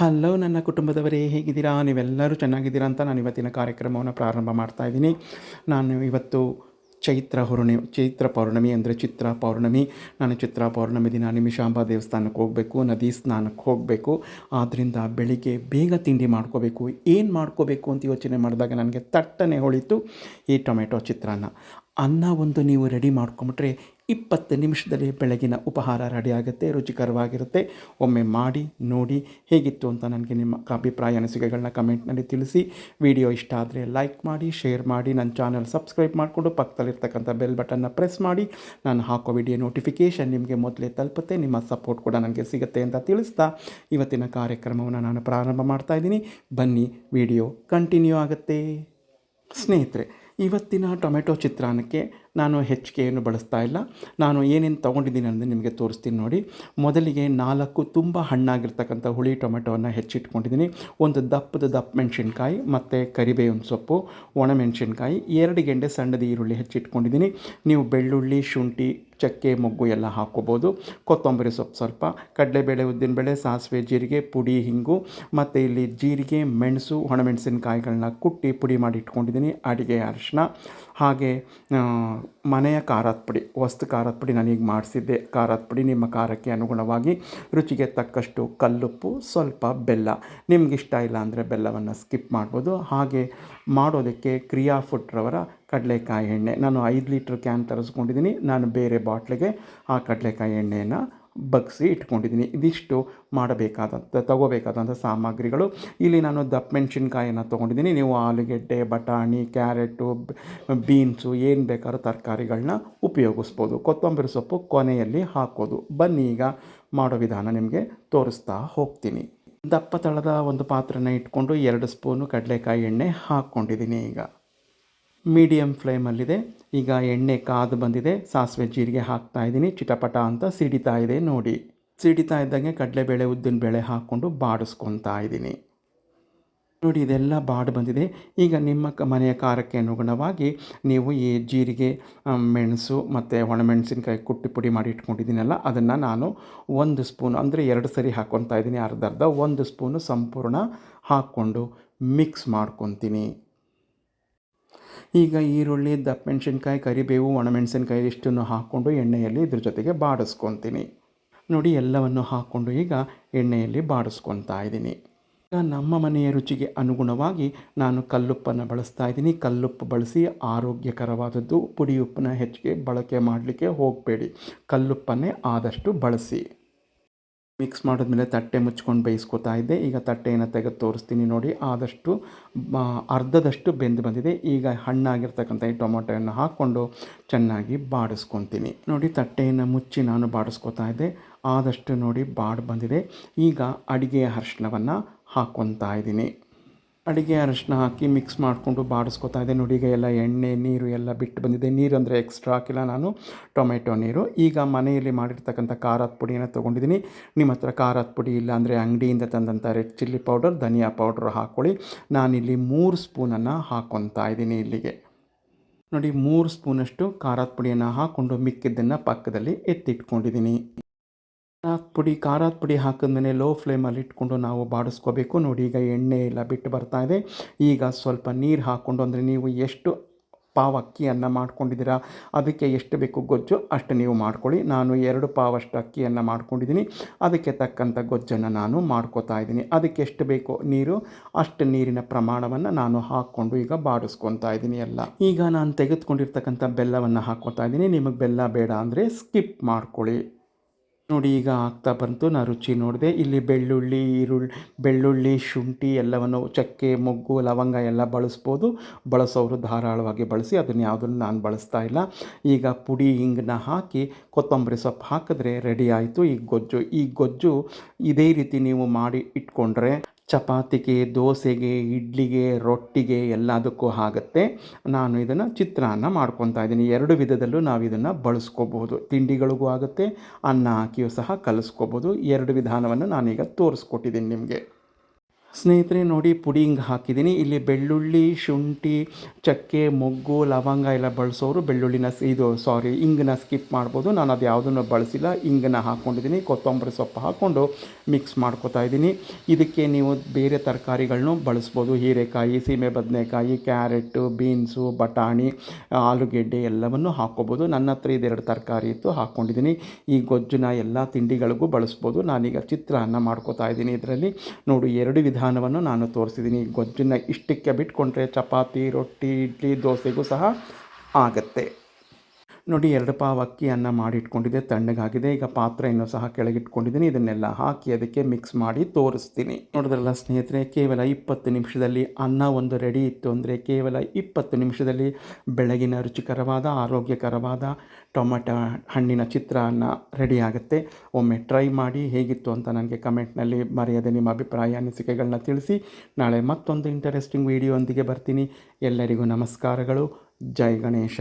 Hello ನನ್ನ ಕುಟುಂಬದವರೇ, ಹೇಗಿದ್ದೀರಾ? ನೀವೆಲ್ಲರೂ ಚೆನ್ನಾಗಿದ್ದೀರಾ ಅಂತ ನಾನು ಇವತ್ತಿನ ಕಾರ್ಯಕ್ರಮವನ್ನು ಪ್ರಾರಂಭ ಮಾಡ್ತಾ ಇದ್ದೀನಿ. ನಾನು ಇವತ್ತು ಚೈತ್ರ ಹೌರ್ಣಿ, ಚೈತ್ರ ಪೌರ್ಣಮಿ ಅಂದರೆ ಚಿತ್ರ ಪೌರ್ಣಮಿ. ನಾನು ಚಿತ್ರ ಪೌರ್ಣಮಿ ದಿನ ನಿಮಿಷಾಂಬ ದೇವಸ್ಥಾನಕ್ಕೆ ಹೋಗಬೇಕು, ನದಿ ಸ್ನಾನಕ್ಕೆ ಹೋಗಬೇಕು. ಆದ್ದರಿಂದ ಬೆಳಿಗ್ಗೆ ಬೇಗ ತಿಂಡಿ ಮಾಡ್ಕೋಬೇಕು. ಏನು ಮಾಡ್ಕೋಬೇಕು ಅಂತ ಯೋಚನೆ ಮಾಡಿದಾಗ ನನಗೆ ತಟ್ಟನೆ ಹೊಳಿತು ಈ ಟೊಮೆಟೊ ಚಿತ್ರಾನ್ನ. ಅನ್ನ ಒಂದು ನೀವು ರೆಡಿ ಮಾಡ್ಕೊಂಬಿಟ್ರೆ ಇಪ್ಪತ್ತು ನಿಮಿಷದಲ್ಲಿ ಬೆಳಗಿನ ಉಪಹಾರ ರೆಡಿ ಆಗುತ್ತೆ, ರುಚಿಕರವಾಗಿರುತ್ತೆ. ಒಮ್ಮೆ ಮಾಡಿ, ನೋಡಿ ಹೇಗಿತ್ತು ಅಂತ ನನಗೆ ನಿಮ್ಮ ಅಭಿಪ್ರಾಯ, ಅನಿಸಿಕೆಗಳನ್ನ ಕಮೆಂಟ್ನಲ್ಲಿ ತಿಳಿಸಿ. ವಿಡಿಯೋ ಇಷ್ಟ ಆದರೆ ಲೈಕ್ ಮಾಡಿ, ಶೇರ್ ಮಾಡಿ, ನನ್ನ ಚಾನಲ್ ಸಬ್ಸ್ಕ್ರೈಬ್ ಮಾಡಿಕೊಂಡು ಪಕ್ಕದಲ್ಲಿರ್ತಕ್ಕಂಥ ಬೆಲ್ ಬಟನ್ನ ಪ್ರೆಸ್ ಮಾಡಿ. ನಾನು ಹಾಕೋ ವಿಡಿಯೋ ನೋಟಿಫಿಕೇಷನ್ ನಿಮಗೆ ಮೊದಲೇ ತಲುಪುತ್ತೆ, ನಿಮ್ಮ ಸಪೋರ್ಟ್ ಕೂಡ ನನಗೆ ಸಿಗುತ್ತೆ ಅಂತ ತಿಳಿಸ್ತಾ. ಇವತ್ತಿನ ಕಾರ್ಯಕ್ರಮವನ್ನು ನಾನು ಪ್ರಾರಂಭ ಮಾಡ್ತಾ ಇದ್ದೀನಿ. ಬನ್ನಿ, ವಿಡಿಯೋ ಕಂಟಿನ್ಯೂ ಆಗುತ್ತೆ. ಸ್ನೇಹಿತರೆ ಇವತ್ತಿನ ಟೊಮೆಟೊ ಚಿತ್ರಾನ್ನಕ್ಕೆ ನಾನು ಹೆಚ್ಚಿಗೆಯನ್ನು ಬಳಸ್ತಾ ಇಲ್ಲ. ನಾನು ಏನೇನು ತೊಗೊಂಡಿದ್ದೀನಿ ಅಂದರೆ ನಿಮಗೆ ತೋರಿಸ್ತೀನಿ ನೋಡಿ. ಮೊದಲಿಗೆ ನಾಲ್ಕು ತುಂಬ ಹಣ್ಣಾಗಿರ್ತಕ್ಕಂಥ ಹುಳಿ ಟೊಮೆಟೊವನ್ನು ಹೆಚ್ಚಿಟ್ಕೊಂಡಿದ್ದೀನಿ. ಒಂದು ದಪ್ಪದ ದಪ್ಪ ಮೆಣಸಿನ್ಕಾಯಿ, ಮತ್ತು ಕರಿಬೇವಿನ ಸೊಪ್ಪು ಒಣಮೆಣಸಿನ್ಕಾಯಿ ಎರಡು ಗೆಂಡೆ ಸಣ್ಣದ ಈರುಳ್ಳಿ ಹೆಚ್ಚಿಟ್ಕೊಂಡಿದ್ದೀನಿ. ನೀವು ಬೆಳ್ಳುಳ್ಳಿ, ಶುಂಠಿ ಚಕ್ಕೆ, ಮೊಗ್ಗು ಎಲ್ಲ ಹಾಕ್ಕೋಬೋದು. ಕೊತ್ತಂಬರಿ ಸೊಪ್ಪು ಸ್ವಲ್ಪ, ಕಡಲೆಬೇಳೆ, ಉದ್ದಿನಬೇಳೆ, ಸಾಸಿವೆ, ಜೀರಿಗೆ, ಪುಡಿ, ಹಿಂಗು, ಮತ್ತು ಇಲ್ಲಿ ಜೀರಿಗೆ, ಮೆಣಸು ಒಣಮೆಣಸಿನಕಾಯಿಗಳನ್ನ ಕುಟ್ಟಿ ಪುಡಿ ಮಾಡಿ ಇಟ್ಕೊಂಡಿದ್ದೀನಿ, ಅಡುಗೆ, ಅರಿಶಿನ. ಹಾಗೆ ಮನೆಯ ಖಾರದ ಪುಡಿ, ವಸ್ತು ಖಾರದ ಪುಡಿ ನಾನೀಗ ಮಾಡಿಸಿದ್ದೆ. ಖಾರದ ಪುಡಿ ನಿಮ್ಮ ಖಾರಕ್ಕೆ ಅನುಗುಣವಾಗಿ ರುಚಿಗೆ ತಕ್ಕಷ್ಟು ಕಲ್ಲುಪ್ಪು, ಸ್ವಲ್ಪ ಬೆಲ್ಲ. ನಿಮಗಿಷ್ಟ ಇಲ್ಲ ಅಂದರೆ ಬೆಲ್ಲವನ್ನು ಸ್ಕಿಪ್ ಮಾಡ್ಬೋದು. ಹಾಗೆ ಮಾಡೋದಕ್ಕೆ ಕ್ರಿಯಾ ಫುಡ್ರವರ ಕಡಲೆಕಾಯಿ ಎಣ್ಣೆ. ನಾನು ಐದು ಲೀಟ್ರ್ ಕ್ಯಾನ್ ತರಿಸ್ಕೊಂಡಿದ್ದೀನಿ. ನಾನು ಬೇರೆ ಬಾಟ್ಲಿಗೆ ಆ ಕಡಲೆಕಾಯಿ ಎಣ್ಣೆಯನ್ನು ಬಗ್ಸಿ ಇಟ್ಕೊಂಡಿದ್ದೀನಿ. ಇದಿಷ್ಟು ಮಾಡಬೇಕಾದಂಥ ತಗೋಬೇಕಾದಂಥ ಸಾಮಗ್ರಿಗಳು. ಇಲ್ಲಿ ನಾನು ದಪ್ಪ ಮೆಣಸಿನ್ಕಾಯನ್ನು ತೊಗೊಂಡಿದ್ದೀನಿ. ನೀವು ಆಲೂಗೆಡ್ಡೆ, ಬಟಾಣಿ, ಕ್ಯಾರೆಟು ಬೀನ್ಸು ಏನು ಬೇಕಾದ್ರೂ ತರಕಾರಿಗಳನ್ನ ಉಪಯೋಗಿಸ್ಬೋದು. ಕೊತ್ತಂಬರಿ ಸೊಪ್ಪು ಕೊನೆಯಲ್ಲಿ ಹಾಕೋದು. ಬನ್ನಿ ಈಗ ಮಾಡೋ ವಿಧಾನ ನಿಮಗೆ ತೋರಿಸ್ತಾ ಹೋಗ್ತೀನಿ. ದಪ್ಪ ತಳದ ಒಂದು ಪಾತ್ರೆನ ಇಟ್ಕೊಂಡು ಎರಡು ಸ್ಪೂನು ಕಡಲೆಕಾಯಿ ಎಣ್ಣೆ ಹಾಕ್ಕೊಂಡಿದ್ದೀನಿ ಈಗ. ಮೀಡಿಯಮ್ ಫ್ಲೇಮಲ್ಲಿದೆ. ಈಗ ಎಣ್ಣೆ ಕಾದು ಬಂದಿದೆ. ಸಾಸಿವೆ ಜೀರಿಗೆ ಹಾಕ್ತಾ ಇದ್ದೀನಿ. ಚಿಟಪಟ ಅಂತ ಸಿಡಿತಾ ಇದೆ ನೋಡಿ. ಸಿಡಿತಾ ಇದ್ದಂಗೆ ಕಡಲೆಬೇಳೆ, ಉದ್ದಿನಬೇಳೆ ಹಾಕ್ಕೊಂಡು ಬಾಡಿಸ್ಕೊತಾ ಇದ್ದೀನಿ. ನೋಡಿ, ಇದೆಲ್ಲ ಬಾಡು ಬಂದಿದೆ. ಈಗ ನಿಮ್ಮ ಮನೆಯ ಖಾರಕ್ಕೆ ಅನುಗುಣವಾಗಿ ನೀವು ಈ ಜೀರಿಗೆ ಮೆಣಸು ಮತ್ತು ಒಣಮೆಣಸಿನ್ಕಾಯಿ ಕುಟ್ಟಿ ಪುಡಿ ಮಾಡಿ ಇಟ್ಕೊಂಡಿದ್ದೀನಲ್ಲ, ಅದನ್ನು ನಾನು ಒಂದು ಸ್ಪೂನ್, ಅಂದರೆ ಎರಡು ಸರಿ ಹಾಕ್ಕೊತಾ ಇದ್ದೀನಿ, ಅರ್ಧ ಅರ್ಧ, ಒಂದು ಸ್ಪೂನು ಸಂಪೂರ್ಣ ಹಾಕ್ಕೊಂಡು ಮಿಕ್ಸ್ ಮಾಡ್ಕೊತೀನಿ. ಈಗ ಈರುಳ್ಳಿ, ದಪ್ಪ ಮೆಣಸಿನ್ಕಾಯಿ, ಕರಿಬೇವು, ಒಣಮೆಣಸಿನ್ಕಾಯಿ ಇಷ್ಟನ್ನು ಹಾಕ್ಕೊಂಡು ಎಣ್ಣೆಯಲ್ಲಿ ಇದ್ರ ಜೊತೆಗೆ ಬಾಡಿಸ್ಕೊತೀನಿ. ನೋಡಿ, ಎಲ್ಲವನ್ನು ಹಾಕ್ಕೊಂಡು ಈಗ ಎಣ್ಣೆಯಲ್ಲಿ ಬಾಡಿಸ್ಕೊತಾ ಇದ್ದೀನಿ. ಈಗ ನಮ್ಮ ಮನೆಯ ರುಚಿಗೆ ಅನುಗುಣವಾಗಿ ನಾನು ಕಲ್ಲುಪ್ಪನ್ನು ಬಳಸ್ತಾ ಇದ್ದೀನಿ. ಕಲ್ಲುಪ್ಪು ಬಳಸಿ ಆರೋಗ್ಯಕರವಾದದ್ದು. ಪುಡಿ ಹೆಚ್ಚಿಗೆ ಬಳಕೆ ಮಾಡಲಿಕ್ಕೆ ಹೋಗಬೇಡಿ. ಕಲ್ಲುಪ್ಪನ್ನೇ ಆದಷ್ಟು ಬಳಸಿ. ಮಿಕ್ಸ್ ಮಾಡಿದ್ಮೇಲೆ ತಟ್ಟೆ ಮುಚ್ಕೊಂಡು ಬೇಯಿಸ್ಕೊತಾ ಇದ್ದೆ. ಈಗ ತಟ್ಟೆಯನ್ನು ತೆಗೆದು ತೋರಿಸ್ತೀನಿ ನೋಡಿ. ಆದಷ್ಟು ಅರ್ಧದಷ್ಟು ಬೆಂದು ಬಂದಿದೆ. ಈಗ ಹಣ್ಣಾಗಿರ್ತಕ್ಕಂಥ ಈ ಟೊಮೊಟೊಯನ್ನು ಹಾಕ್ಕೊಂಡು ಚೆನ್ನಾಗಿ ಬಾಡಿಸ್ಕೊತೀನಿ. ನೋಡಿ, ತಟ್ಟೆಯನ್ನು ಮುಚ್ಚಿ ನಾನು ಬಾಡಿಸ್ಕೊತಾ ಇದ್ದೆ. ಆದಷ್ಟು ನೋಡಿ, ಬಾಡಿ ಬಂದಿದೆ. ಈಗ ಅಡಿಗೆಯ ಅರ್ಶಿನವನ್ನು ಹಾಕ್ಕೊತಾ ಇದ್ದೀನಿ. ಅಡಿಗೆ ಅರಿಶಿನ ಹಾಕಿ ಮಿಕ್ಸ್ ಮಾಡಿಕೊಂಡು ಬಾಡಿಸ್ಕೊತಾ ಇದೆ ನೋಡಿ, ಈಗ ಎಲ್ಲ ಎಣ್ಣೆ, ನೀರು ಎಲ್ಲ ಬಿಟ್ಟು ಬಂದಿದೆ. ನೀರು ಅಂದರೆ ಎಕ್ಸ್ಟ್ರಾ ಹಾಕಿಲ್ಲ ನಾನು, ಟೊಮೆಟೊ ನೀರು. ಈಗ ಮನೆಯಲ್ಲಿ ಮಾಡಿರ್ತಕ್ಕಂಥ ಖಾರದ ಪುಡಿಯನ್ನು ತೊಗೊಂಡಿದ್ದೀನಿ. ನಿಮ್ಮ ಹತ್ರ ಖಾರದ ಪುಡಿ ಇಲ್ಲ ಅಂದರೆ ಅಂಗಡಿಯಿಂದ ತಂದಂಥ ರೆಡ್ ಚಿಲ್ಲಿ ಪೌಡರ್, ಧನಿಯಾ ಪೌಡರ್ ಹಾಕ್ಕೊಳ್ಳಿ ನಾನಿಲ್ಲಿ ಮೂರು ಸ್ಪೂನನ್ನು ಹಾಕ್ಕೊತಾ ಇದ್ದೀನಿ ಇಲ್ಲಿಗೆ. ನೋಡಿ, ಮೂರು ಸ್ಪೂನಷ್ಟು ಖಾರದ ಪುಡಿಯನ್ನು ಹಾಕ್ಕೊಂಡು ಮಿಕ್ಕಿದ್ದನ್ನು ಪಕ್ಕದಲ್ಲಿ ಎತ್ತಿಟ್ಕೊಂಡಿದ್ದೀನಿ. ಖಾರದ ಪುಡಿ ಖಾರದ ಪುಡಿ ಹಾಕಿದ್ಮೇಲೆ ಲೋ ಫ್ಲೇಮಲ್ಲಿ ಇಟ್ಕೊಂಡು ನಾವು ಬಾಡಿಸ್ಕೋಬೇಕು. ನೋಡಿ, ಈಗ ಎಣ್ಣೆ ಎಲ್ಲ ಬಿಟ್ಟು ಬರ್ತಾ ಇದೆ. ಈಗ ಸ್ವಲ್ಪ ನೀರು ಹಾಕ್ಕೊಂಡು ಅಂದರೆ ನೀವು ಎಷ್ಟು ಪಾವ್ ಅಕ್ಕಿಯನ್ನು ಮಾಡ್ಕೊಂಡಿದ್ದೀರಾ, ಅದಕ್ಕೆ ಎಷ್ಟು ಬೇಕು ಗೊಜ್ಜು, ಅಷ್ಟು ನೀವು ಮಾಡ್ಕೊಳ್ಳಿ. ನಾನು ಎರಡು ಪಾವಷ್ಟು ಅಕ್ಕಿಯನ್ನು ಮಾಡ್ಕೊಂಡಿದ್ದೀನಿ. ಅದಕ್ಕೆ ತಕ್ಕಂಥ ಗೊಜ್ಜನ್ನು ನಾನು ಮಾಡ್ಕೋತಾ ಇದ್ದೀನಿ. ಅದಕ್ಕೆ ಎಷ್ಟು ಬೇಕು ನೀರು, ಅಷ್ಟು ನೀರಿನ ಪ್ರಮಾಣವನ್ನು ನಾನು ಹಾಕ್ಕೊಂಡು ಈಗ ಬಾಡಿಸ್ಕೊತಾ ಇದ್ದೀನಿ ಎಲ್ಲ. ಈಗ ನಾನು ತೆಗೆದುಕೊಂಡಿರ್ತಕ್ಕಂಥ ಬೆಲ್ಲವನ್ನು ಹಾಕ್ಕೊತಾ ಇದ್ದೀನಿ. ನಿಮಗೆ ಬೆಲ್ಲ ಬೇಡ ಅಂದರೆ ಸ್ಕಿಪ್ ಮಾಡ್ಕೊಳ್ಳಿ. ನೋಡಿ, ಈಗ ಆಗ್ತಾ ಬಂತು. ನಾನು ರುಚಿ ನೋಡಿದೆ. ಇಲ್ಲಿ ಬೆಳ್ಳುಳ್ಳಿ, ಈರುಳ್ಳಿ, ಬೆಳ್ಳುಳ್ಳಿ, ಶುಂಠಿ ಎಲ್ಲವನ್ನು ಚಕ್ಕೆ, ಮೊಗ್ಗು, ಲವಂಗ ಎಲ್ಲ ಬಳಸ್ಬೋದು. ಬಳಸೋರು ಧಾರಾಳವಾಗಿ ಬಳಸಿ ಅದನ್ನು ಯಾವುದನ್ನು ನಾನು ಬಳಸ್ತಾ ಇಲ್ಲ. ಈಗ ಪುಡಿ ಹಿಂಗನ್ನ ಹಾಕಿ ಕೊತ್ತಂಬರಿ ಸೊಪ್ಪು ಹಾಕಿದ್ರೆ ರೆಡಿ ಆಯಿತು. ಈ ಗೊಜ್ಜು ಈ ಗೊಜ್ಜು ಇದೇ ರೀತಿ ನೀವು ಮಾಡಿ ಇಟ್ಕೊಂಡ್ರೆ ಚಪಾತಿಗೆ, ದೋಸೆಗೆ, ಇಡ್ಲಿಗೆ, ರೊಟ್ಟಿಗೆ ಎಲ್ಲದಕ್ಕೂ ಆಗುತ್ತೆ. ನಾನು ಇದನ್ನು ಚಿತ್ರಾನ್ನ ಮಾಡ್ಕೊತಾ ಇದ್ದೀನಿ. ಎರಡು ವಿಧದಲ್ಲೂ ನಾವು ಇದನ್ನು ಬಳಸ್ಕೋಬಹುದು. ತಿಂಡಿಗಳಿಗೂ ಆಗುತ್ತೆ, ಅನ್ನ ಹಾಕಿಯೂ ಸಹ ಕಲಿಸ್ಕೋಬೋದು ಎರಡು ವಿಧಾನವನ್ನು ನಾನೀಗ ತೋರಿಸ್ಕೊಟ್ಟಿದ್ದೀನಿ ನಿಮಗೆ. ಸ್ನೇಹಿತರೆ, ನೋಡಿ ಪುಡಿ ಹಿಂಗೆ ಹಾಕಿದ್ದೀನಿ. ಇಲ್ಲಿ ಬೆಳ್ಳುಳ್ಳಿ, ಶುಂಠಿ, ಚಕ್ಕೆ, ಮೊಗ್ಗು, ಲವಂಗ ಎಲ್ಲ ಬಳಸೋರು ಬೆಳ್ಳುಳ್ಳಿನ ಇದು ಸಾರಿ ಇಂಗನ್ನ ಸ್ಕಿಪ್ ಮಾಡ್ಬೋದು. ನಾನು ಅದು ಯಾವುದನ್ನು ಬಳಸಿಲ್ಲ. ಇಂಗನ್ನ ಹಾಕ್ಕೊಂಡಿದ್ದೀನಿ ಕೊತ್ತಂಬರಿ ಸೊಪ್ಪು ಹಾಕ್ಕೊಂಡು ಮಿಕ್ಸ್ ಮಾಡ್ಕೋತಾ ಇದ್ದೀನಿ. ಇದಕ್ಕೆ ನೀವು ಬೇರೆ ತರಕಾರಿಗಳನ್ನೂ ಬಳಸ್ಬೋದು. ಹೀರೆಕಾಯಿ, ಸೀಮೆ ಬದನೆಕಾಯಿ, ಕ್ಯಾರೆಟು, ಬೀನ್ಸು, ಬಟಾಣಿ, ಆಲೂಗೆಡ್ಡೆ ಎಲ್ಲವನ್ನು ಹಾಕ್ಕೋಬೋದು. ನನ್ನ ಹತ್ರ ಇದೆರಡು ತರಕಾರಿ ಇತ್ತು ಹಾಕ್ಕೊಂಡಿದ್ದೀನಿ ಈ ಗೊಜ್ಜನ್ನ ಎಲ್ಲ ತಿಂಡಿಗಳಿಗೂ ಬಳಸ್ಬೋದು. ನಾನೀಗ ಚಿತ್ರಾನ್ನ ಮಾಡ್ಕೋತಾ ಇದ್ದೀನಿ ಇದರಲ್ಲಿ. ನೋಡು, ಎರಡು ವಿಧಾನವನ್ನು ನಾನು ತೋರಿಸಿದ್ದೀನಿ. ಗೊಜ್ಜಿನ ಇಷ್ಟಕ್ಕೆ ಬಿಟ್ಕೊಂಡ್ರೆ ಚಪಾತಿ ರೊಟ್ಟಿ ಇಡ್ಲಿ ದೋಸೆಗೂ ಸಹ ಆಗುತ್ತೆ. ನೋಡಿ, ಎರಡು ಪಾವ್ ಅಕ್ಕಿಯನ್ನು ಮಾಡಿಟ್ಕೊಂಡಿದ್ದೆ ತಣ್ಣಗಾಗಿದೆ. ಈಗ ಪಾತ್ರೆಯನ್ನು ಸಹ ಕೆಳಗಿಟ್ಕೊಂಡಿದ್ದೀನಿ. ಇದನ್ನೆಲ್ಲ ಹಾಕಿ ಅದಕ್ಕೆ ಮಿಕ್ಸ್ ಮಾಡಿ ತೋರಿಸ್ತೀನಿ. ನೋಡಿದ್ರಲ್ಲ ಸ್ನೇಹಿತರೆ, ಕೇವಲ ಇಪ್ಪತ್ತು ನಿಮಿಷದಲ್ಲಿ ಅನ್ನ ಒಂದು ರೆಡಿ ಇತ್ತು ಅಂದರೆ ಕೇವಲ ಇಪ್ಪತ್ತು ನಿಮಿಷದಲ್ಲಿ ಬೆಳಗಿನ ರುಚಿಕರವಾದ, ಆರೋಗ್ಯಕರವಾದ ಟೊಮೆಟೊ ಹಣ್ಣಿನ ಚಿತ್ರಾನ್ನ ರೆಡಿ ಆಗುತ್ತೆ. ಒಮ್ಮೆ ಟ್ರೈ ಮಾಡಿ ಹೇಗಿತ್ತು ಅಂತ ನನಗೆ ಕಮೆಂಟ್ನಲ್ಲಿ ಮರೆಯದೆ ನಿಮ್ಮ ಅಭಿಪ್ರಾಯ, ಅನಿಸಿಕೆಗಳನ್ನ ತಿಳಿಸಿ. ನಾಳೆ ಮತ್ತೊಂದು ಇಂಟರೆಸ್ಟಿಂಗ್ ವಿಡಿಯೋ ಒಂದಿಗೆ ಬರ್ತೀನಿ. ಎಲ್ಲರಿಗೂ ನಮಸ್ಕಾರಗಳು. ಜೈ ಗಣೇಶ.